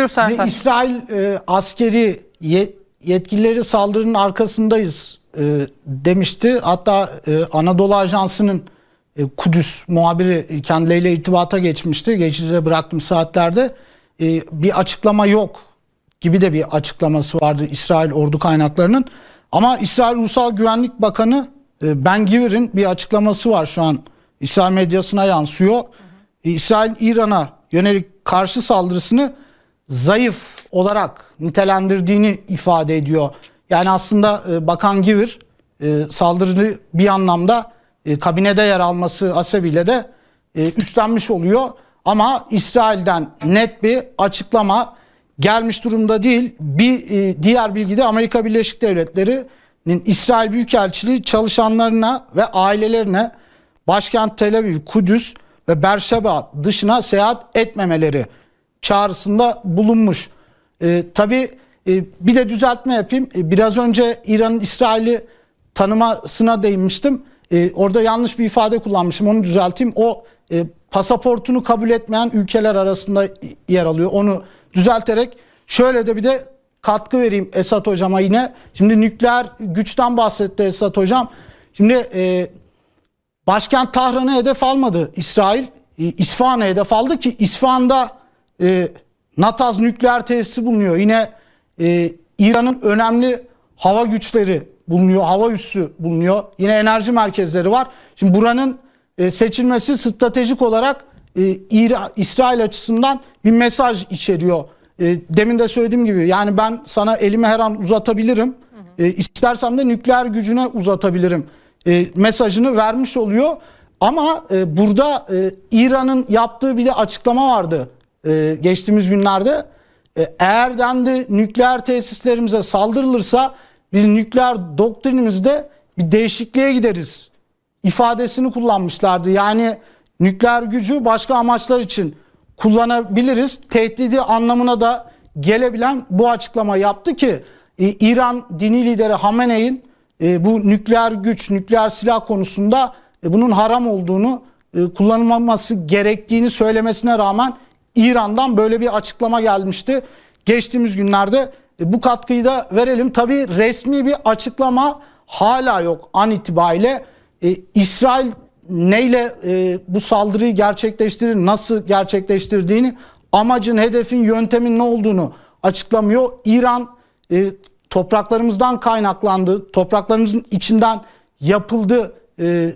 Buyur Ve Sertaç. İsrail e, askeri ye- yetkilileri saldırının arkasındayız e, demişti. Hatta e, Anadolu Ajansı'nın e, Kudüs muhabiri kendileriyle irtibata geçmişti. Geçicide bıraktım saatlerde. E, bir açıklama yok gibi de bir açıklaması vardı İsrail ordu kaynaklarının. Ama İsrail Ulusal Güvenlik Bakanı e, Ben Giver'in bir açıklaması var şu an İsrail medyasına yansıyor. E, İsrail İran'a yönelik karşı saldırısını zayıf olarak nitelendirdiğini ifade ediyor. Yani aslında e, Bakan Giver e, saldırını bir anlamda e, kabinede yer alması hasebiyle de e, üstlenmiş oluyor. Ama İsrail'den net bir açıklama gelmiş durumda değil. Bir diğer bilgi de Amerika Birleşik Devletleri'nin İsrail Büyükelçiliği çalışanlarına ve ailelerine başkent Tel Aviv, Kudüs ve Berşeba dışına seyahat etmemeleri çağrısında bulunmuş. E, tabii e, bir de düzeltme yapayım. E, biraz önce İran'ın İsrail'i tanımasına değinmiştim. E, orada yanlış bir ifade kullanmışım. Onu düzelteyim. O e, pasaportunu kabul etmeyen ülkeler arasında yer alıyor. Onu düzelterek şöyle de bir de katkı vereyim Esat Hocam'a yine. Şimdi nükleer güçten bahsetti Esat Hocam. Şimdi e, Başkent Tahran'ı hedef almadı İsrail. E, İsfahan'a hedef aldı ki İsfahan'da e, Nataz nükleer tesisi bulunuyor. Yine e, İran'ın önemli hava güçleri bulunuyor. Hava üssü bulunuyor. Yine enerji merkezleri var. Şimdi buranın e, seçilmesi stratejik olarak e, İra- İsrail açısından bir mesaj içeriyor. E, demin de söylediğim gibi yani ben sana elimi her an uzatabilirim. E, istersem de nükleer gücüne uzatabilirim e, mesajını vermiş oluyor. Ama e, burada e, İran'ın yaptığı bir de açıklama vardı e, geçtiğimiz günlerde. E, eğer dendi nükleer tesislerimize saldırılırsa biz nükleer doktrinimizde bir değişikliğe gideriz ifadesini kullanmışlardı. Yani nükleer gücü başka amaçlar için kullanabiliriz. Tehdidi anlamına da gelebilen bu açıklama yaptı ki e, İran dini lideri Hamene'in e, bu nükleer güç, nükleer silah konusunda e, bunun haram olduğunu, e, kullanılmaması gerektiğini söylemesine rağmen İran'dan böyle bir açıklama gelmişti. Geçtiğimiz günlerde e, bu katkıyı da verelim. Tabii resmi bir açıklama hala yok an itibariyle. E, İsrail neyle e, bu saldırıyı gerçekleştirir, nasıl gerçekleştirdiğini, amacın, hedefin, yöntemin ne olduğunu açıklamıyor. İran e, topraklarımızdan kaynaklandı, topraklarımızın içinden yapıldı e,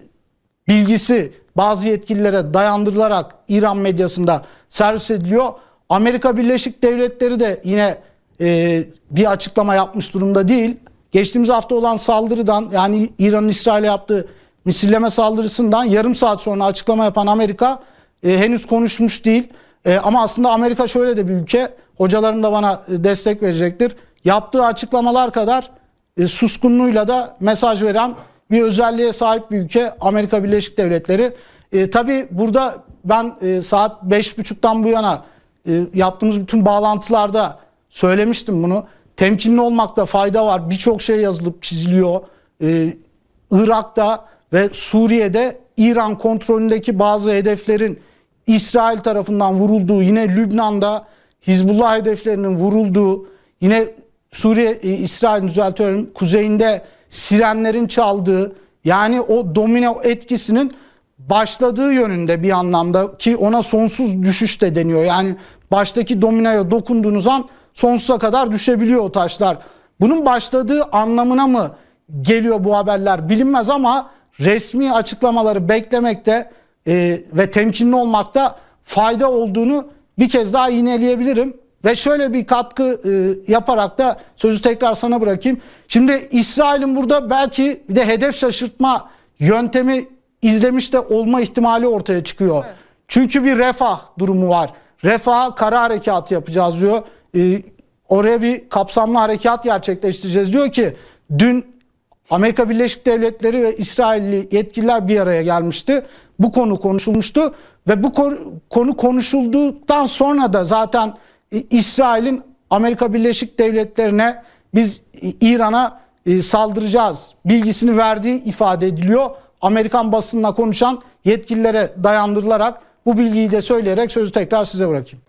bilgisi bazı yetkililere dayandırılarak İran medyasında servis ediliyor. Amerika Birleşik Devletleri de yine e, bir açıklama yapmış durumda değil. Geçtiğimiz hafta olan saldırıdan yani İran'ın İsrail'e yaptığı misilleme saldırısından yarım saat sonra açıklama yapan Amerika e, henüz konuşmuş değil. E, ama aslında Amerika şöyle de bir ülke. Hocalarım da bana e, destek verecektir. Yaptığı açıklamalar kadar e, suskunluğuyla da mesaj veren bir özelliğe sahip bir ülke Amerika Birleşik Devletleri. E, tabii burada ben e, saat 5.30'dan bu yana e, yaptığımız bütün bağlantılarda söylemiştim bunu. Temkinli olmakta fayda var. Birçok şey yazılıp çiziliyor. E, Irak'ta ve Suriye'de İran kontrolündeki bazı hedeflerin İsrail tarafından vurulduğu, yine Lübnan'da Hizbullah hedeflerinin vurulduğu, yine Suriye, e, İsrail düzeltiyorum, kuzeyinde sirenlerin çaldığı, yani o domino etkisinin başladığı yönünde bir anlamda ki ona sonsuz düşüş de deniyor. Yani baştaki dominoya dokunduğunuz an sonsuza kadar düşebiliyor o taşlar. Bunun başladığı anlamına mı geliyor bu haberler bilinmez ama resmi açıklamaları beklemekte e, ve temkinli olmakta fayda olduğunu bir kez daha yineleyebilirim. Ve şöyle bir katkı e, yaparak da sözü tekrar sana bırakayım. Şimdi İsrail'in burada belki bir de hedef şaşırtma yöntemi izlemiş de olma ihtimali ortaya çıkıyor. Çünkü bir refah durumu var. Refah kara harekatı yapacağız diyor. E, oraya bir kapsamlı harekat gerçekleştireceğiz diyor ki dün Amerika Birleşik Devletleri ve İsrailli yetkililer bir araya gelmişti. Bu konu konuşulmuştu ve bu konu- konu konuşulduktan sonra da zaten İsrail'in Amerika Birleşik Devletleri'ne biz İran'a saldıracağız bilgisini verdiği ifade ediliyor. Amerikan basınına konuşan yetkililere dayandırılarak bu bilgiyi de söyleyerek sözü tekrar size bırakayım.